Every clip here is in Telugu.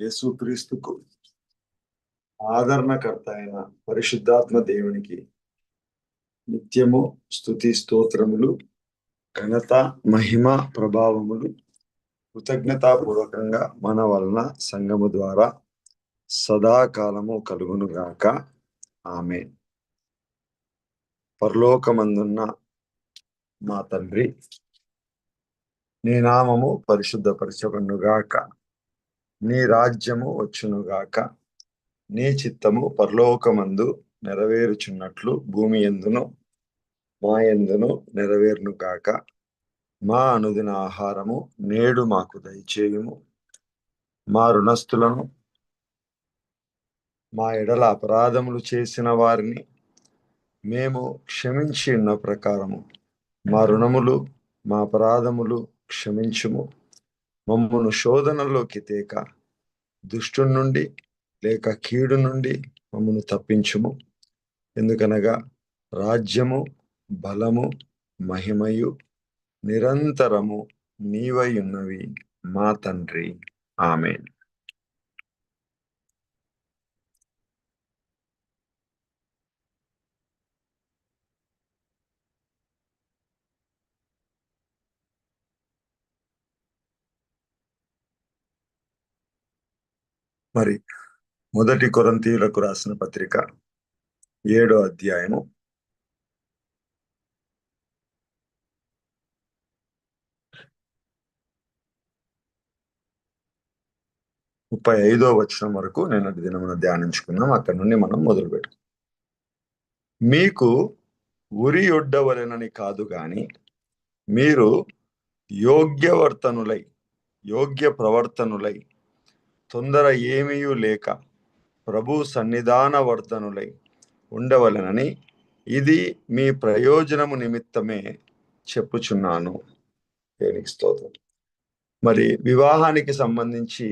యేసుక్రీస్తుకు ఆదరణకర్త అయిన పరిశుద్ధాత్మ దేవునికి నిత్యము స్థుతి స్తోత్రములు ఘనత మహిమ ప్రభావములు కృతజ్ఞతాపూర్వకంగా మన వలన సంఘము ద్వారా సదాకాలము కలుగును గాక. ఆమె పరలోకమందున్న మా తండ్రి నీ నామము పరిశుద్ధపరచబడుగాక నీ రాజ్యము వచ్చునుగాక నీ చిత్తము పరలోకమందు నెరవేరుచున్నట్లు భూమి ఎందును మా ఎందును నెరవేరును గాక మా అనుదిన ఆహారము నేడు మాకు దయచేయుము. మా రుణస్థులను మా ఎడల అపరాధములు చేసిన వారిని మేము క్షమించి ఉన్న ప్రకారము. మా రుణములు మా అపరాధములు క్షమించుము. మమ్మను శోధనలోకి తేక దుష్టు నుండి లేక కీడు నుండి మమ్మను తప్పించుము. ఎందుకనగా రాజ్యము బలము మహిమయు నిరంతరము నీవై ఉన్నవి మా తండ్రి. ఆమె మరి మొదటి కొరంతీయులకు రాసిన పత్రిక ఏడో అధ్యాయము. ముప్పై ఐదో వచనం వరకు నేను దినమున ధ్యానించుకున్నాం అక్కడ నుండి మనం మొదలు పెట్టు మీకు ఉరి ఒడ్డవలెనని కాదు కానీ మీరు యోగ్యవర్తనులై యోగ్య ప్రవర్తనులై తొందర ఏమీయూ లేక ప్రభు సన్నిధాన వర్ధనులై ఉండవలనని ఇది మీ ప్రయోజనము నిమిత్తమే చెప్పుచున్నాను. దేనికి స్తోత్రం. మరి వివాహానికి సంబంధించి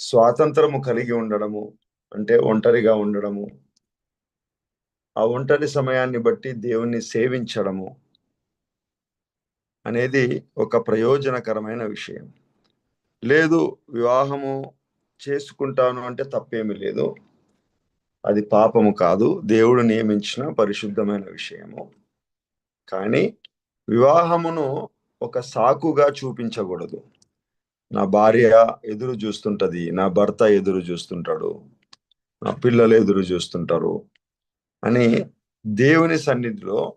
స్వాతంత్రము కలిగి ఉండడము అంటే ఒంటరిగా ఉండడము ఆ ఒంటరి సమయాన్ని బట్టి దేవుణ్ణి సేవించడము అనేది ఒక ప్రయోజనకరమైన విషయం. లేదు వివాహము చేసుకుంటాను అంటే తప్పేమీ లేదు. అది పాపము కాదు. దేవుడు నియమించిన పరిశుద్ధమైన విషయము. కానీ వివాహమును ఒక సాకుగా చూపించకూడదు. నా భార్య ఎదురు చూస్తుంటది నా భర్త ఎదురు చూస్తుంటాడు నా పిల్లలు ఎదురు చూస్తుంటారు అని దేవుని సన్నిధిలో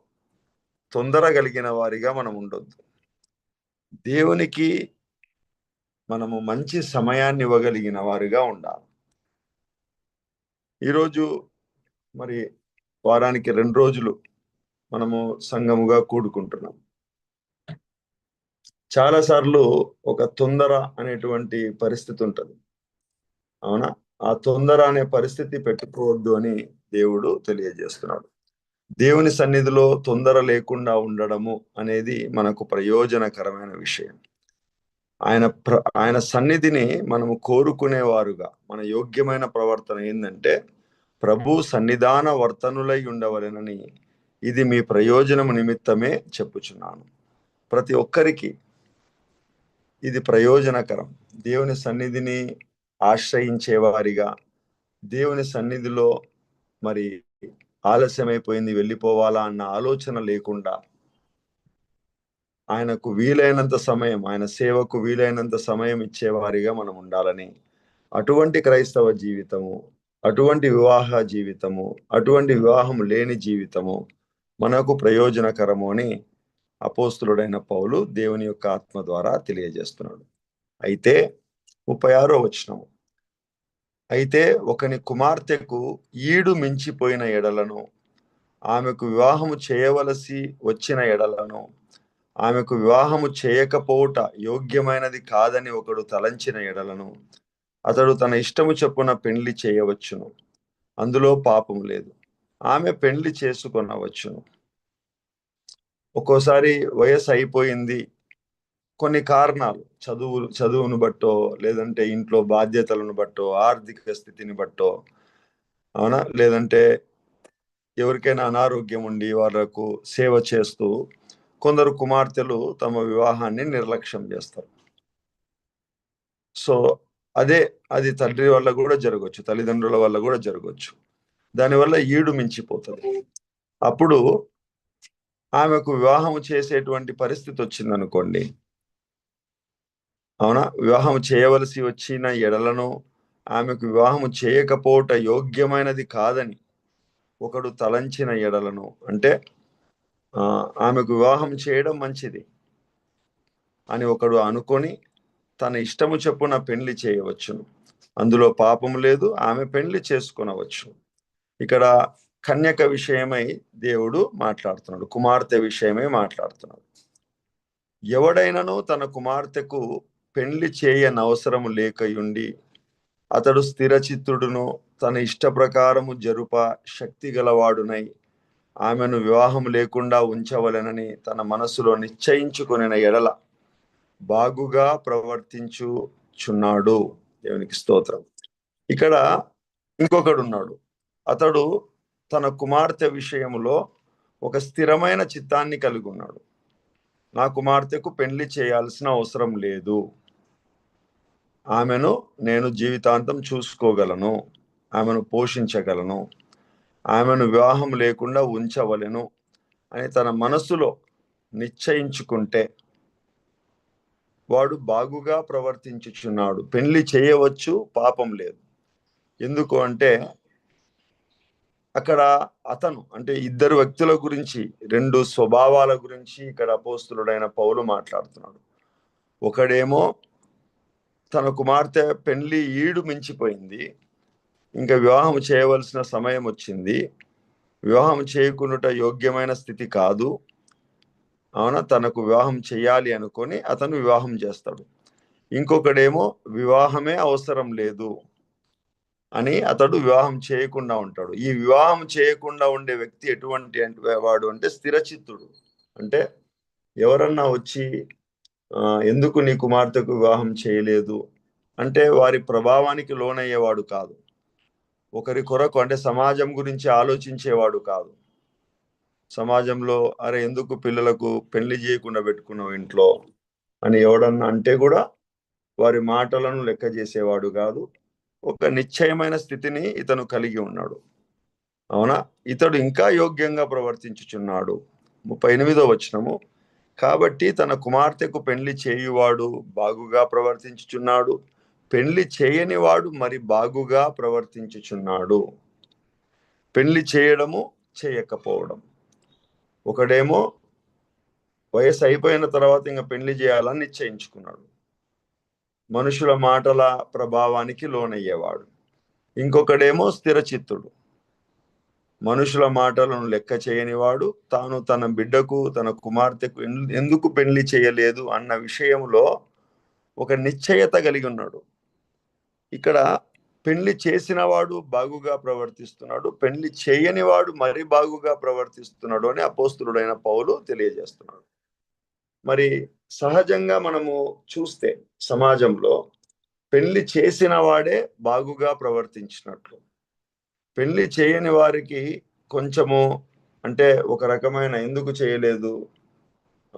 తొందర కలిగిన వారిగా మనం ఉండొద్దు. దేవునికి మనము మంచి సమయాన్ని ఇవ్వగలిగిన వారుగా ఉండాలి. ఈరోజు మరి వారానికి రెండు రోజులు మనము సంఘముగా కూడుకుంటున్నాం. చాలాసార్లు ఒక తొందర అనేటువంటి పరిస్థితి ఉంటుంది. అవునా? ఆ తొందర అనే పరిస్థితి పెట్టుకోవద్దు అని దేవుడు తెలియజేస్తున్నాడు. దేవుని సన్నిధిలో తొందర లేకుండా ఉండడము అనేది మనకు ప్రయోజనకరమైన విషయం. ఆయన ప్ర ఆయన సన్నిధిని మనము కోరుకునేవారుగా. మన యోగ్యమైన ప్రవర్తన ఏంటంటే ప్రభు సన్నిధాన వర్తనులై ఉండవలెనని ఇది మీ ప్రయోజనము నిమిత్తమే చెప్పుచున్నాను. ప్రతి ఒక్కరికి ఇది ప్రయోజనకరం. దేవుని సన్నిధిని ఆశ్రయించే వారిగా దేవుని సన్నిధిలో మరి ఆలస్యమైపోయింది వెళ్ళిపోవాలా అన్న ఆలోచన లేకుండా ఆయనకు వీలైనంత సమయం ఆయన సేవకు వీలైనంత సమయం ఇచ్చేవారిగా మనం ఉండాలని. అటువంటి క్రైస్తవ జీవితము అటువంటి వివాహ జీవితము అటువంటి వివాహం లేని జీవితము మనకు ప్రయోజనకరము అని అపోస్తులుడైన పౌలు దేవుని యొక్క ఆత్మ ద్వారా తెలియజేస్తున్నాడు. అయితే ముప్పై ఆరో వచనము అయితే ఒకని కుమార్తెకు ఈడు మించిపోయిన ఎడలను ఆమెకు వివాహము చేయవలసి వచ్చిన ఎడలను ఆమెకు వివాహము చేయకపోవుట యోగ్యమైనది కాదని ఒకడు తలంచిన ఎడలను అతడు తన ఇష్టము చొప్పున పెండ్లి చేయవచ్చును. అందులో పాపం లేదు. ఆమె పెండ్లి చేసుకొనవచ్చును. ఒక్కోసారి వయసు అయిపోయింది. కొన్ని కారణాలు చదువు చదువును బట్టో లేదంటే ఇంట్లో బాధ్యతలను బట్టో ఆర్థిక స్థితిని బట్టో అవునా? లేదంటే ఎవరికైనా అనారోగ్యం ఉండి వాళ్ళకు సేవ చేస్తూ కొందరు కుమార్తెలు తమ వివాహాన్ని నిర్లక్ష్యం చేస్తారు. సో అదే అది తండ్రి వల్ల కూడా జరగవచ్చు తల్లిదండ్రుల వల్ల కూడా జరగవచ్చు దానివల్ల ఈడు మించిపోతుంది. అప్పుడు ఆమెకు వివాహం చేసేటువంటి పరిస్థితి వచ్చింది అనుకోండి అవునా? వివాహం చేయవలసి వచ్చిన ఎడలను ఆమెకు వివాహం చేయకపోవట యోగ్యమైనది కాదని ఒకడు తలంచిన ఎడలను అంటే ఆమెకు వివాహం చేయడం మంచిది. అని ఒకడు అనుకొని తన ఇష్టము చెప్పున పెళ్ళి చేయవచ్చును. అందులో పాపం లేదు ఆమె పెళ్ళి చేసుకొనవచ్చు. ఇక్కడ కన్యక విషయమై దేవుడు మాట్లాడుతున్నాడు. కుమార్తె విషయమై మాట్లాడుతున్నాడు. ఎవడైనను తన కుమార్తెకు పెళ్ళి చేయనవసరము లేకయుండి అతడు స్థిరచిత్తుడును తన ఇష్ట ప్రకారము జరుప శక్తి గలవాడునై ఆమెను వివాహం లేకుండా ఉంచవలెనని తన మనసులో నిశ్చయించుకొనిన ఎడల బాగుగా ప్రవర్తించుచున్నాడు. దేవునికి స్తోత్రం. ఇక్కడ ఇంకొకడు ఉన్నాడు అతడు తన కుమార్తె విషయంలో ఒక స్థిరమైన చిత్తాన్ని కలిగి ఉన్నాడు నా కుమార్తెకు పెళ్ళి చేయాల్సిన అవసరం లేదు. ఆమెను నేను జీవితాంతం చూసుకోగలను. ఆమెను పోషించగలను. ఆమెను వివాహం లేకుండా ఉంచవలెను అని తన మనస్సులో నిశ్చయించుకుంటే వాడు బాగుగా ప్రవర్తించుచున్నాడు. పెళ్ళి చేయవచ్చు పాపం లేదు. ఎందుకు అంటే అక్కడ అతను అంటే ఇద్దరు వ్యక్తుల గురించి రెండు స్వభావాల గురించి ఇక్కడ అపోస్తులుడైన పౌలు మాట్లాడుతున్నాడు. ఒకడేమో తన కుమార్తె పెళ్ళి ఈడు మించిపోయింది. ఇంకా వివాహం చేయవలసిన సమయం వచ్చింది. వివాహం చేయకుండా యోగ్యమైన స్థితి కాదు. అవునా? తనకు వివాహం చేయాలి అనుకొని అతను వివాహం చేస్తాడు. ఇంకొకడేమో వివాహమే అవసరం లేదు అని అతడు వివాహం చేయకుండా ఉంటాడు. ఈ వివాహం చేయకుండా ఉండే వ్యక్తి ఎటువంటి అంటే- వాడు అంటే స్థిరచిత్తుడు. అంటే ఎవరన్నా వచ్చి ఎందుకు నీ కుమార్తెకు వివాహం చేయలేదు? అంటే వారి ప్రభావానికి లోనయ్యేవాడు కాదు. ఒకరి కొరకు అంటే సమాజం గురించి ఆలోచించేవాడు కాదు. సమాజంలో అరే ఎందుకు పిల్లలకు పెళ్ళి చేయకుండా పెట్టుకున్నావు ఇంట్లో? అని ఎవడన్నా అంటే కూడా వారి మాటలను లెక్క చేసేవాడు కాదు. ఒక నిశ్చయమైన స్థితిని ఇతను కలిగి ఉన్నాడు. అవునా? ఇతడు ఇంకా యోగ్యంగా ప్రవర్తించుచున్నాడు. ముప్పై ఎనిమిదో వచనము. కాబట్టి తన కుమార్తెకు పెళ్ళి చేయువాడు బాగుగా ప్రవర్తించుచున్నాడు. పెళ్ళి చేయని వాడు మరి బాగుగా ప్రవర్తించుచున్నాడు. పెళ్ళి చేయడము చేయకపోవడం. ఒకడేమో వయసు అయిపోయిన తర్వాత ఇంకా పెళ్ళి చేయాలని నిశ్చయించుకున్నాడు. మనుషుల మాటల ప్రభావానికి లోనయ్యేవాడు. ఇంకొకడేమో స్థిరచిత్తుడు. మనుషుల మాటలను లెక్క చేయనివాడు. తాను తన బిడ్డకు తన కుమార్తెకు ఎందుకు పెళ్ళి చేయలేదు అన్న విషయంలో ఒక నిశ్చయత కలిగి ఉన్నాడు. ఇక్కడ పెళ్ళి చేసిన వాడు బాగుగా ప్రవర్తిస్తున్నాడు పెళ్ళి చేయని వాడు మరి బాగుగా ప్రవర్తిస్తున్నాడు అని అపోస్తుడైన పౌలు తెలియజేస్తున్నాడు. మరి సహజంగా మనము చూస్తే సమాజంలో పెళ్ళి చేసిన వాడే బాగుగా ప్రవర్తించినట్లు. పెళ్ళి చేయని వారికి కొంచెము అంటే ఒక రకమైన ఎందుకు చేయలేదు?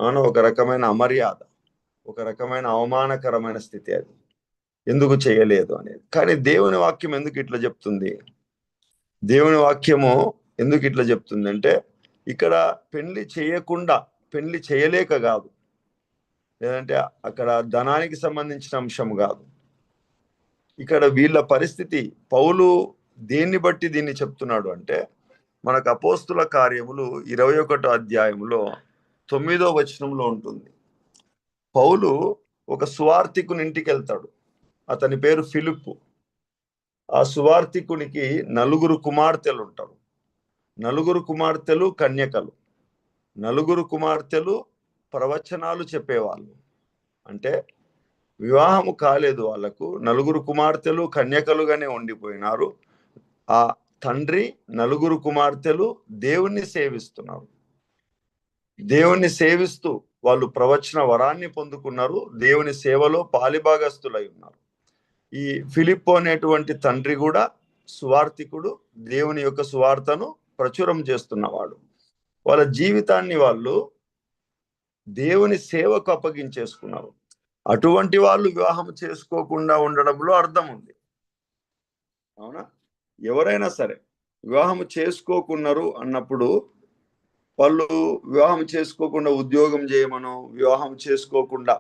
అని ఒక రకమైన అమర్యాద ఒక రకమైన అవమానకరమైన స్థితి అది. ఎందుకు చేయలేదు అనేది. కానీ దేవుని వాక్యం ఎందుకు ఇట్లా చెప్తుంది? దేవుని వాక్యము ఎందుకు ఇట్లా చెప్తుంది అంటే ఇక్కడ పెళ్ళి చేయకుండా పెళ్ళి చేయలేక కాదు. లేదంటే అక్కడ ధనానికి సంబంధించిన అంశం కాదు. ఇక్కడ వీళ్ళ పరిస్థితి పౌలు దేన్ని బట్టి దీన్ని చెప్తున్నాడు అంటే మనకు అపోస్తుల కార్యములు ఇరవై ఒకటో అధ్యాయంలో తొమ్మిదో వచనంలో ఉంటుంది. పౌలు ఒక స్వార్థికుని ఇంటికి వెళ్తాడు. అతని పేరు ఫిలిప్ ఆ సువార్థికునికి నలుగురు కుమార్తెలు ఉంటారు. నలుగురు కుమార్తెలు కన్యకలు. నలుగురు కుమార్తెలు ప్రవచనాలు చెప్పేవాళ్ళు. అంటే వివాహము కాలేదు వాళ్ళకు. నలుగురు కుమార్తెలు కన్యకలుగానే ఉండిపోయినారు. ఆ తండ్రి నలుగురు కుమార్తెలు దేవుణ్ణి సేవిస్తున్నారు. దేవుణ్ణి సేవిస్తూ వాళ్ళు ప్రవచన వరాన్ని పొందుకున్నారు. దేవుని సేవలో పాలిభాగస్తులై ఉన్నారు. ఈ ఫిలిప్పో అనేటువంటి తండ్రి కూడా సువార్థికుడు దేవుని యొక్క సువార్తను ప్రచురం చేస్తున్నవాడు. వాళ్ళ జీవితాన్ని వాళ్ళు దేవుని సేవకు అప్పగించేసుకున్నారు. అటువంటి వాళ్ళు వివాహం చేసుకోకుండా ఉండడంలో అర్థం ఉంది. అవునా? ఎవరైనా సరే వివాహం చేసుకోకున్నారు అన్నప్పుడు వాళ్ళు వివాహం చేసుకోకుండా ఉద్యోగం చేయమనో వివాహం చేసుకోకుండా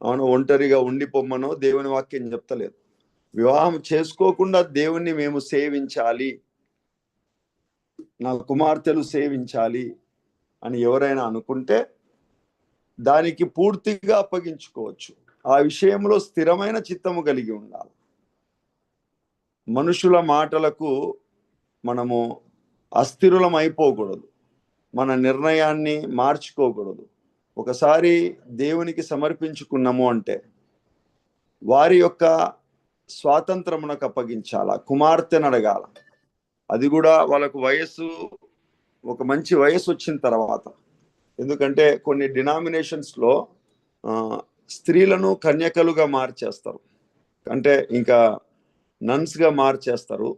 అవును ఒంటరిగా ఉండిపోమ్మనో దేవుని వాక్యం చెప్తలేదు. వివాహం చేసుకోకుండా దేవుణ్ణి మేము సేవించాలి నా కుమార్తెలు సేవించాలి అని ఎవరైనా అనుకుంటే దానికి పూర్తిగా అప్పగించుకోవచ్చు. ఆ విషయంలో స్థిరమైన చిత్తము కలిగి ఉండాలి. మనుషుల మాటలకు మనము అస్థిరులం అయిపోకూడదు మన నిర్ణయాన్ని మార్చుకోకూడదు. ఒకసారి దేవునికి సమర్పించుకున్నాము అంటే వారి యొక్క స్వాతంత్రమునకు అప్పగించాల కుమార్తెను అడగాల అది కూడా వాళ్ళకు వయస్సు ఒక మంచి వయసు వచ్చిన తర్వాత. ఎందుకంటే కొన్ని డినామినేషన్స్లో స్త్రీలను కన్యకలుగా మార్చేస్తారు. అంటే ఇంకా నన్స్గా మార్చేస్తారు.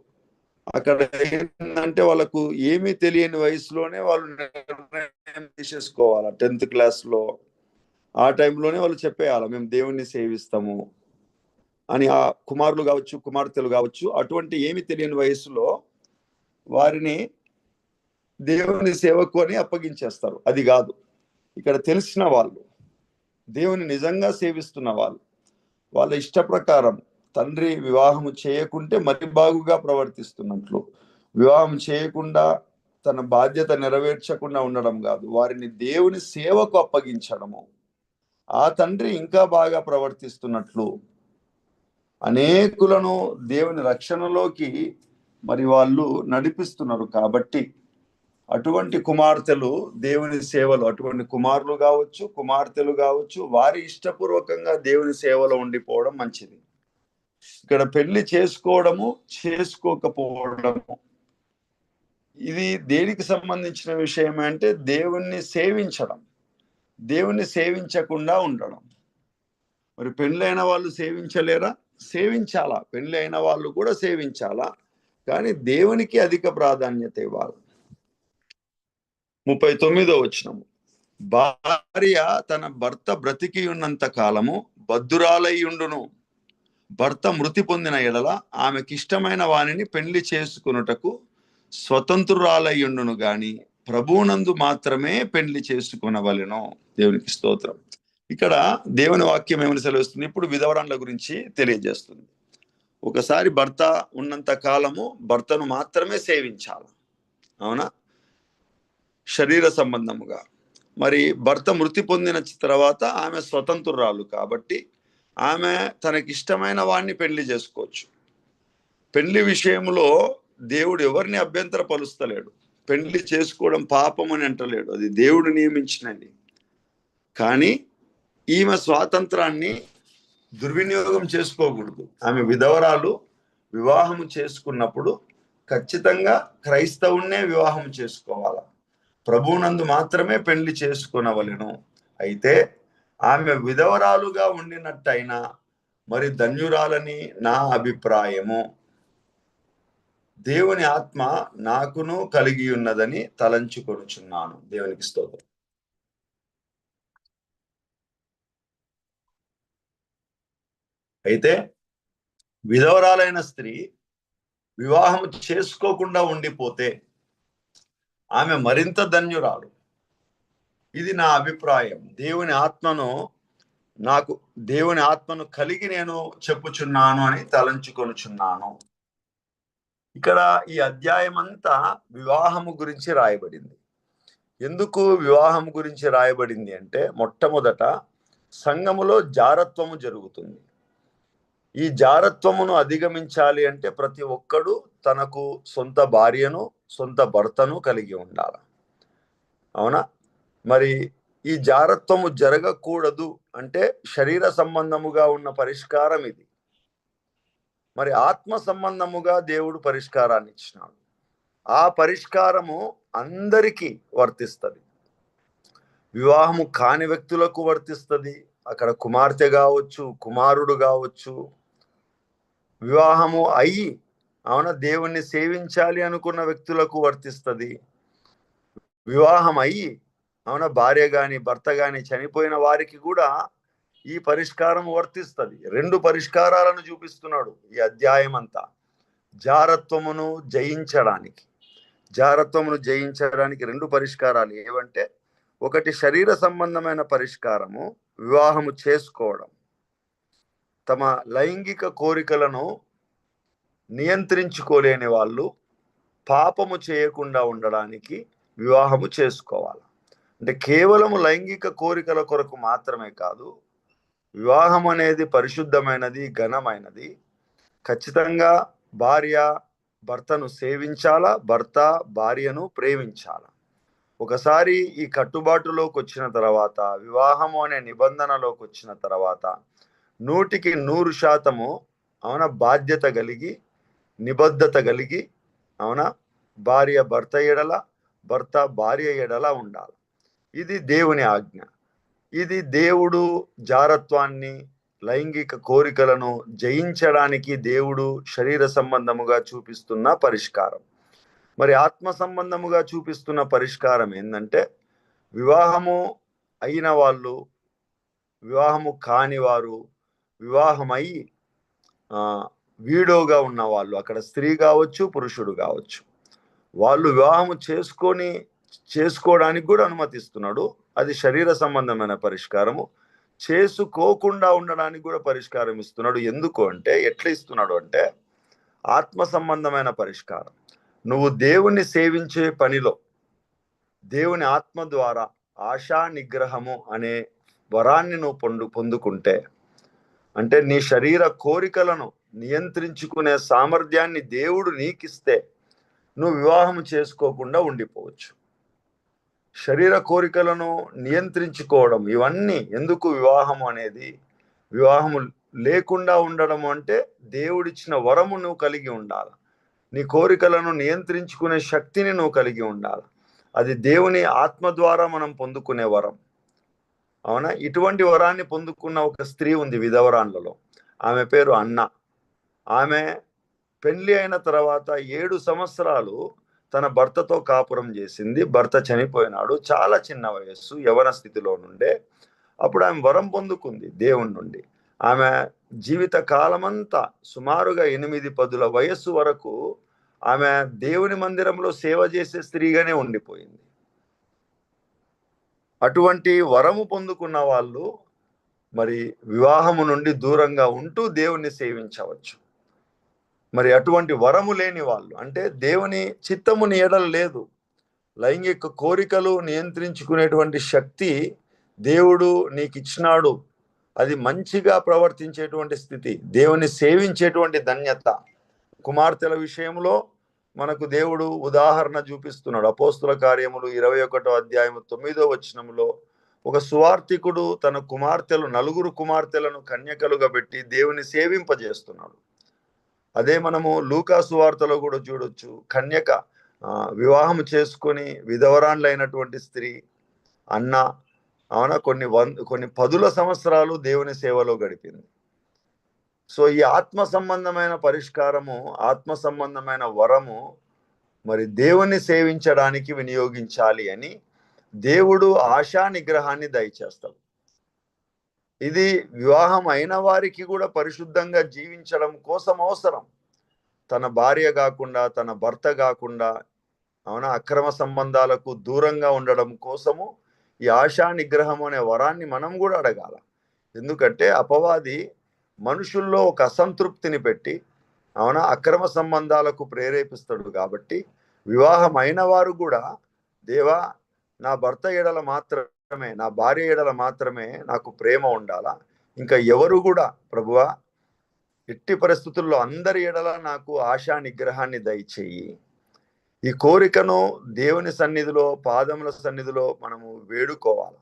అక్కడ ఏంటంటే వాళ్ళకు ఏమీ తెలియని వయసులోనే వాళ్ళు నిర్ణయం తీసేసుకోవాలి. టెన్త్ క్లాస్లో ఆ టైంలోనే వాళ్ళు చెప్పేయాలి మేము దేవుణ్ణి సేవిస్తాము. అని ఆ కుమారులు కావచ్చు కుమార్తెలు కావచ్చు అటువంటి ఏమి తెలియని వయసులో వారిని దేవుని సేవకు అని అప్పగించేస్తారు. అది కాదు. ఇక్కడ తెలిసిన వాళ్ళు దేవుని నిజంగా సేవిస్తున్న వాళ్ళు వాళ్ళ ఇష్ట ప్రకారం తండ్రి వివాహము చేయకుంటే మరి బాగుగా ప్రవర్తిస్తున్నట్లు. వివాహం చేయకుండా తన బాధ్యత నెరవేర్చకుండా ఉండడం కాదు. వారిని దేవుని సేవకు అప్పగించడము. ఆ తండ్రి ఇంకా బాగా ప్రవర్తిస్తున్నట్లు. అనేకులను దేవుని రక్షణలోకి మరి వాళ్ళు నడిపిస్తున్నారు కాబట్టి అటువంటి కుమార్తెలు దేవుని సేవలు అటువంటి కుమారులు కావచ్చు కుమార్తెలు కావచ్చు వారి ఇష్టపూర్వకంగా దేవుని సేవలో ఉండిపోవడం మంచిది. ఇక్కడ పెళ్ళి చేసుకోవడము చేసుకోకపోవడము. ఇది దేనికి సంబంధించిన విషయం అంటే దేవుణ్ణి సేవించడం. దేవుణ్ణి సేవించకుండా ఉండడం. మరి పెళ్ళైన వాళ్ళు సేవించలేరా? సేవించాలా? పెళ్ళి అయిన వాళ్ళు కూడా సేవించాలా? కానీ దేవునికి అధిక ప్రాధాన్యత ఇవ్వాలి. ముప్పై తొమ్మిదో వచ్చినము భార్య తన భర్త బ్రతికి ఉన్నంత కాలము బద్దురాలై ఉండును. భర్త మృతి పొందిన ఎడల ఆమెకి ఇష్టమైన వానిని పెళ్ళి చేసుకున్నటకు స్వతంత్రురాలై ఉండును గాని ప్రభువునందు మాత్రమే పెళ్ళి చేసుకునవలెను. దేవునికి స్తోత్రం. ఇక్కడ దేవుని వాక్యం ఏమని సెలవిస్తుంది? ఇప్పుడు విధవరాండ్ల గురించి తెలియజేస్తుంది. ఒకసారి భర్త ఉన్నంత కాలము భర్తను మాత్రమే సేవించాలి. అవునా? శరీర సంబంధముగా. మరి భర్త మృతి పొందిన తర్వాత ఆమె స్వతంత్రురాలు కాబట్టి ఆమె తనకిష్టమైన వాడిని పెళ్ళి చేసుకోవచ్చు. పెళ్ళి విషయంలో దేవుడు ఎవరిని అభ్యంతర పలుస్తలేడు పెళ్ళి చేసుకోవడం పాపం అని అంటలేడు. అది దేవుడు నియమించినది. కానీ ఈమె స్వాతంత్రాన్ని దుర్వినియోగం చేసుకోకూడదు. ఆమె విధవరాలు వివాహం చేసుకున్నప్పుడు ఖచ్చితంగా క్రైస్తవున్నే వివాహం చేసుకోవాలి. ప్రభువునందు మాత్రమే పెళ్ళి చేసుకునవలెను. అయితే ఆమె విధవరాలుగా ఉండినట్టయినా మరి ధన్యురాలని నా అభిప్రాయము. దేవుని ఆత్మ నాకును కలిగి ఉన్నదని తలంచుకొనుచున్నాను దేవునికి స్తోత్రం. అయితే విధవరాలైన స్త్రీ వివాహం చేసుకోకుండా ఉండిపోతే ఆమె మరింత ధన్యురాలు. ఇది నా అభిప్రాయం. దేవుని ఆత్మను నాకు దేవుని ఆత్మను కలిగి నేను చెప్పుచున్నాను అని తలంచుకొనుచున్నాను. ఇక్కడ ఈ అధ్యాయం అంతా వివాహము గురించి రాయబడింది. ఎందుకు వివాహం గురించి రాయబడింది అంటే మొట్టమొదట సంఘములో జారత్వము జరుగుతుంది. ఈ జారత్వమును అధిగమించాలి అంటే ప్రతి ఒక్కడు తనకు సొంత భార్యను సొంత భర్తను కలిగి ఉండాలి. అవునా? మరి ఈ జారత్వము జరగకూడదు అంటే శరీర సంబంధముగా ఉన్న పరిష్కారం ఇది. మరి ఆత్మ సంబంధముగా దేవుడు పరిష్కారాన్ని ఇచ్చినాడు. ఆ పరిష్కారము అందరికీ వర్తిస్తుంది. వివాహము కాని వ్యక్తులకు వర్తిస్తుంది. అక్కడ కుమార్తె కావచ్చు కుమారుడు కావచ్చు వివాహము అయి అవున దేవుణ్ణి సేవించాలి అనుకున్న వ్యక్తులకు వర్తిస్తుంది. వివాహం అయ్యి అవున భార్య కానీ భర్త కానీ చనిపోయిన వారికి కూడా ఈ పరిష్కారం వర్తిస్తుంది. రెండు పరిష్కారాలను చూపిస్తున్నాడు ఈ అధ్యాయం అంతా. జారత్వమును జయించడానికి. జారత్వమును జయించడానికి రెండు పరిష్కారాలు ఏవంటే ఒకటి శరీర సంబంధమైన పరిష్కారము వివాహము చేసుకోవడం. తమ లైంగిక కోరికలను నియంత్రించుకోలేని వాళ్ళు పాపము చేయకుండా ఉండడానికి వివాహము చేసుకోవాలి. అంటే కేవలం లైంగిక కోరికల కొరకు మాత్రమే కాదు వివాహం అనేది పరిశుద్ధమైనది ఘనమైనది. ఖచ్చితంగా భార్య భర్తను సేవించాలా? భర్త భార్యను ప్రేమించాలా? ఒకసారి ఈ కట్టుబాటులోకి వచ్చిన తర్వాత వివాహము అనే నిబంధనలోకి వచ్చిన తర్వాత నూటికి నూరు శాతము అవున బాధ్యత కలిగి నిబద్ధత కలిగి అవునా? భార్య భర్త ఎడల భర్త భార్య ఎడల ఉండాలి. ఇది దేవుని ఆజ్ఞ. ఇది దేవుడు జారత్వాన్ని లైంగిక కోరికలను జయించడానికి దేవుడు శరీర సంబంధముగా చూపిస్తున్న పరిష్కారం. మరి ఆత్మ సంబంధముగా చూపిస్తున్న పరిష్కారం ఏంటంటే వివాహము అయిన వాళ్ళు వివాహము కాని వారు వివాహమై వీడోగా ఉన్న వాళ్ళు అక్కడ స్త్రీ కావచ్చు పురుషుడు కావచ్చు. వాళ్ళు వివాహము చేసుకొని చేసుకోవడానికి కూడా అనుమతిస్తున్నాడు. అది శరీర సంబంధమైన పరిష్కారము. చేసుకోకుండా ఉండడానికి కూడా పరిష్కారం ఇస్తున్నాడు. ఎందుకు అంటే ఎట్లా ఇస్తున్నాడు అంటే ఆత్మ సంబంధమైన పరిష్కారం. నువ్వు దేవుణ్ణి సేవించే పనిలో దేవుని ఆత్మ ద్వారా ఆశా నిగ్రహము అనే వరాన్ని నువ్వు పొందు పొందుకుంటే అంటే నీ శరీర కోరికలను నియంత్రించుకునే సామర్థ్యాన్ని దేవుడు నీకిస్తే నువ్వు వివాహం చేసుకోకుండా ఉండిపోవచ్చు. శరీర కోరికలను నియంత్రించుకోవడం ఇవన్నీ ఎందుకు వివాహం అనేది? వివాహము లేకుండా ఉండడం అంటే దేవుడిచ్చిన వరము నువ్వు కలిగి ఉండాలి. నీ కోరికలను నియంత్రించుకునే శక్తిని నువ్వు కలిగి ఉండాలి. అది దేవుని ఆత్మ ద్వారా మనం పొందుకునే వరం. అవునా? ఇటువంటి వరాన్ని పొందుకున్న ఒక స్త్రీ ఉంది విధవరాన్లలో ఆమె పేరు అన్న. ఆమె పెళ్ళి అయిన తర్వాత ఏడు సంవత్సరాలు తన భర్తతో కాపురం చేసింది. భర్త చనిపోయినాడు. చాలా చిన్న వయస్సు యవన స్థితిలో నుండే. అప్పుడు ఆమె వరం పొందుకుంది దేవుని నుండి. ఆమె జీవిత కాలమంతా సుమారుగా ఎనిమిది పదుల వయస్సు వరకు ఆమె దేవుని మందిరంలో సేవ చేసే స్త్రీగానే ఉండిపోయింది. అటువంటి వరము పొందుకున్న వాళ్ళు మరి వివాహము నుండి దూరంగా ఉంటూ దేవుణ్ణి సేవించవచ్చు. మరి అటువంటి వరము లేని వాళ్ళు అంటే దేవుని చిత్తము ఎడలు లేదు. లైంగిక కోరికలు నియంత్రించుకునేటువంటి శక్తి దేవుడు నీకు ఇచ్చినాడు అది మంచిగా ప్రవర్తించేటువంటి స్థితి దేవుని సేవించేటువంటి ధన్యత. కుమార్తెల విషయంలో మనకు దేవుడు ఉదాహరణ చూపిస్తున్నాడు. అపోస్తుల కార్యములు ఇరవై ఒకటో అధ్యాయము తొమ్మిదో వచనములో ఒక సువార్థికుడు తన కుమార్తెలు నలుగురు కుమార్తెలను కన్యకలుగా పెట్టి దేవుని సేవింపజేస్తున్నాడు. అదే మనము లూకా సువార్తలో కూడా చూడొచ్చు. కన్యక వివాహం చేసుకొని విధవరాన్లైనటువంటి స్త్రీ అన్న అవునా? కొన్ని వంద కొన్ని పదుల సంవత్సరాలు దేవుని సేవలో గడిపింది. సో ఈ ఆత్మ సంబంధమైన పరిష్కారము ఆత్మ సంబంధమైన వరము మరి దేవుణ్ణి సేవించడానికి వినియోగించాలి అని దేవుడు ఆశా నిగ్రహాన్ని దయచేస్తాడు. ఇది వివాహం అయిన వారికి కూడా పరిశుద్ధంగా జీవించడం కోసం అవసరం. తన భార్య కాకుండా తన భర్త కాకుండా అవునా? అక్రమ సంబంధాలకు దూరంగా ఉండడం కోసము ఈ ఆశా నిగ్రహం అనే వరాన్ని మనం కూడా అడగాల. ఎందుకంటే అపవాది మనుషుల్లో ఒక అసంతృప్తిని పెట్టి అవునా అక్రమ సంబంధాలకు ప్రేరేపిస్తాడు కాబట్టి వివాహం అయిన వారు కూడా దేవా నా భర్త ఎడల మాత్రమే నా భార్య ఎడల మాత్రమే నాకు ప్రేమ ఉండాలా? ఇంకా ఎవరు కూడా ప్రభువా ఎట్టి పరిస్థితుల్లో అందరి ఎడల నాకు ఆశా నిగ్రహాన్ని దయచేయి. ఈ కోరికను దేవుని సన్నిధిలో పాదముల సన్నిధిలో మనము వేడుకోవాలి?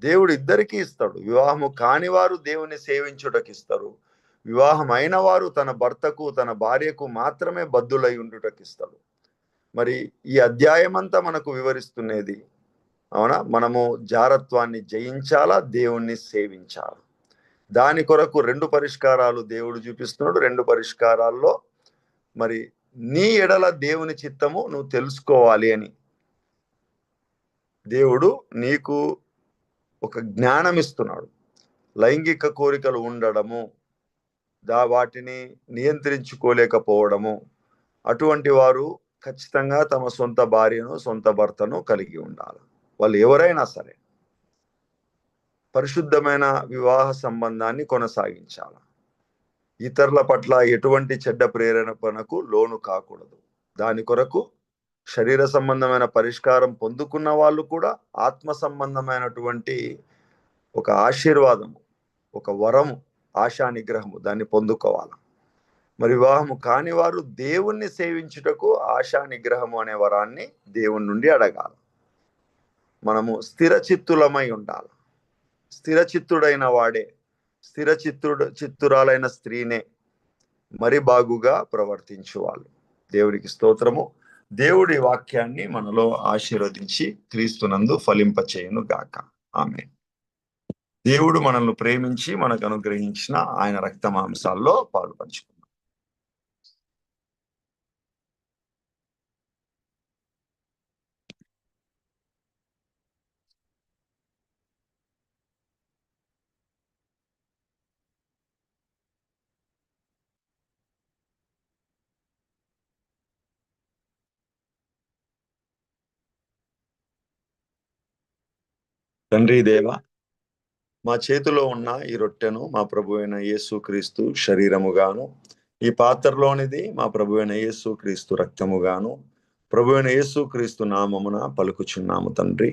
దేవుడు ఇద్దరికీ ఇస్తాడు. వివాహము కాని వారు దేవుని సేవించుటకు ఇస్తారు వివాహం వారు తన భర్తకు తన భార్యకు మాత్రమే బద్దులై ఉండుటకు ఇస్తాడు మరి ఈ అధ్యాయం అంతా మనకు వివరిస్తున్నది. అవునా? మనము జారత్వాన్ని జయించాలా? దేవుణ్ణి సేవించాలి? దాని కొరకు రెండు పరిష్కారాలు దేవుడు చూపిస్తున్నాడు. రెండు పరిష్కారాల్లో మరి నీ ఎడల దేవుని చిత్తము నువ్వు తెలుసుకోవాలి అని. దేవుడు నీకు ఒక జ్ఞానం ఇస్తున్నాడు లైంగిక కోరికలు ఉండడము దా వాటిని నియంత్రించుకోలేకపోవడము అటువంటి వారు ఖచ్చితంగా తమ సొంత భార్యను సొంత భర్తను కలిగి ఉండాలి. వాళ్ళు ఎవరైనా సరే పరిశుద్ధమైన వివాహ సంబంధాన్ని కొనసాగించాలి. ఇతరుల పట్ల ఎటువంటి చెడ్డ ప్రేరణకు లోను కాకూడదు. దాని కొరకు శరీర సంబంధమైన పరిష్కారం పొందుకున్న వాళ్ళు కూడా ఆత్మ సంబంధమైనటువంటి ఒక ఆశీర్వాదము ఒక వరము ఆశా నిగ్రహము దాన్ని పొందుకోవాలి. మరి వివాహము కాని వారు దేవుణ్ణి సేవించుటకు ఆశా నిగ్రహము అనే వరాన్ని దేవుని నుండి అడగాలి. మనము స్థిర చిత్తులమై ఉండాలి. స్థిర చిత్తుడైన వాడే స్థిర చిత్తుడు చిత్తురాలైన స్త్రీనే మరి బాగుగా ప్రవర్తించు వాళ్ళు దేవుడికి స్తోత్రము. దేవుడి వాక్యాన్ని మనలో ఆశీర్వదించి క్రీస్తునందు ఫలింపచేయును గాక. ఆమె దేవుడు మనల్ని ప్రేమించి మనకు అనుగ్రహించిన ఆయన రక్త మాంసాల్లో పాలు తండ్రి దేవ మా చేతిలో ఉన్న ఈ రొట్టెను మా ప్రభు అయిన యేసు క్రీస్తు శరీరముగాను ఈ పాత్రలోనిది మా ప్రభు అయిన యేసు క్రీస్తు రక్తముగాను ప్రభు అయిన యేసు క్రీస్తు నామమున పలుకుచున్నాము తండ్రి.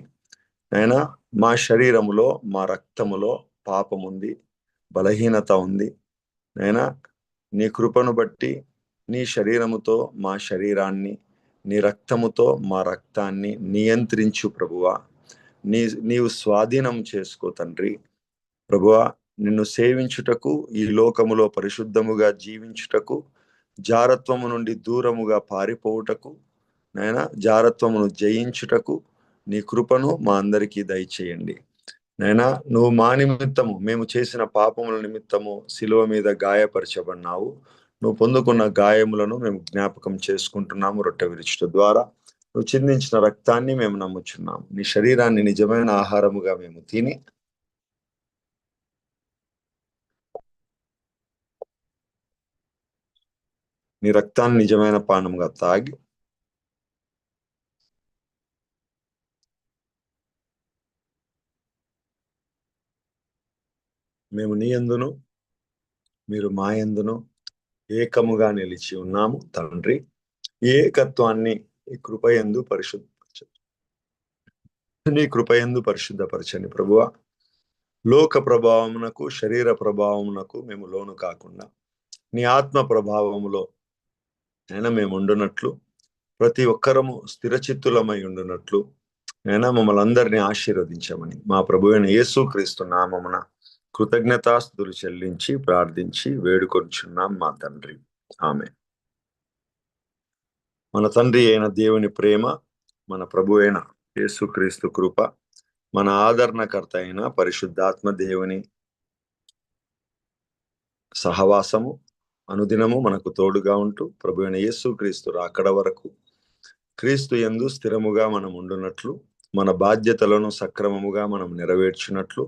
అయినా మా శరీరములో మా రక్తములో పాపం ఉంది బలహీనత ఉంది. అయినా నీ కృపను బట్టి నీ శరీరముతో మా శరీరాన్ని నీ రక్తముతో మా రక్తాన్ని నియంత్రించు ప్రభువా. నీ నీవు స్వాధీనం చేసుకో తండ్రి. ప్రభువా నిన్ను సేవించుటకు ఈ లోకములో పరిశుద్ధముగా జీవించుటకు జారత్వము నుండి దూరముగా పారిపోవుటకు నాయన జారత్వమును జయించుటకు నీ కృపను మా అందరికీ దయచేయండి. నైనా నువ్వు మా నిమిత్తము మేము చేసిన పాపముల నిమిత్తము శిలువ మీద గాయపరచబడినావు. నువ్వు పొందుకున్న గాయములను మేము జ్ఞాపకం చేసుకుంటున్నాము రొట్టె విరుచుట ద్వారా. నువ్వు చిందించిన రక్తాన్ని మేము నమ్ముచున్నాం. నీ శరీరాన్ని నిజమైన ఆహారముగా మేము తిని నీ రక్తాన్ని నిజమైన పానముగా తాగి మేము నీ ఎందును మీరు మా ఎందును ఏకముగా నిలిచి ఉన్నాము తండ్రి. ఏకత్వాన్ని నీ కృపయందు పరిశుద్ధపరచ నీ కృపయందు పరిశుద్ధపరచని ప్రభువ. లోక ప్రభావమునకు శరీర ప్రభావమునకు మేము లోను కాకుండా నీ ఆత్మ ప్రభావములో అయినా మేము ఉండునట్లు ప్రతి ఒక్కరము స్థిరచిత్తులమై ఉండునట్లు అయినా మమ్మల్ని అందరినీ ఆశీర్వదించమని మా ప్రభు అయిన యేసు క్రీస్తు నామమున కృతజ్ఞతాస్తులు చెల్లించి ప్రార్థించి వేడుకొంచున్నాం మా తండ్రి. ఆమె మన తండ్రి అయిన దేవుని ప్రేమ మన ప్రభు అయిన యేసుక్రీస్తు కృప మన ఆదరణకర్త అయిన పరిశుద్ధాత్మ దేవుని సహవాసము అనుదినము మనకు తోడుగా ఉంటూ ప్రభు అయిన యేసు క్రీస్తు రాకడ వరకు క్రీస్తు ఎందు స్థిరముగా మనం ఉండునట్లు మన బాధ్యతలను సక్రమముగా మనం నెరవేర్చినట్లు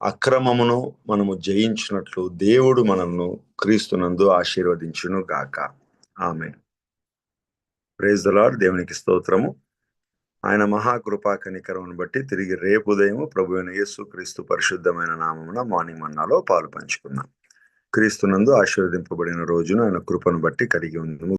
అక్రమమును మనము జయించినట్లు దేవుడు మనల్ని క్రీస్తునందు ఆశీర్వదించును గాక ఆమె ప్రేజ్ లార్డ్ దేవునికి స్తోత్రము. ఆయన మహాకృపా కనికరమును బట్టి తిరిగి రేపు ఉదయం ప్రభు అయిన యేసు క్రీస్తు పరిశుద్ధమైన నామమున మార్నింగ్ మన్నాలో పాలు పంచుకున్నాం. క్రీస్తునందు ఆశీర్వదింపబడిన రోజున ఆయన కృపను బట్టి కలిగి ఉంది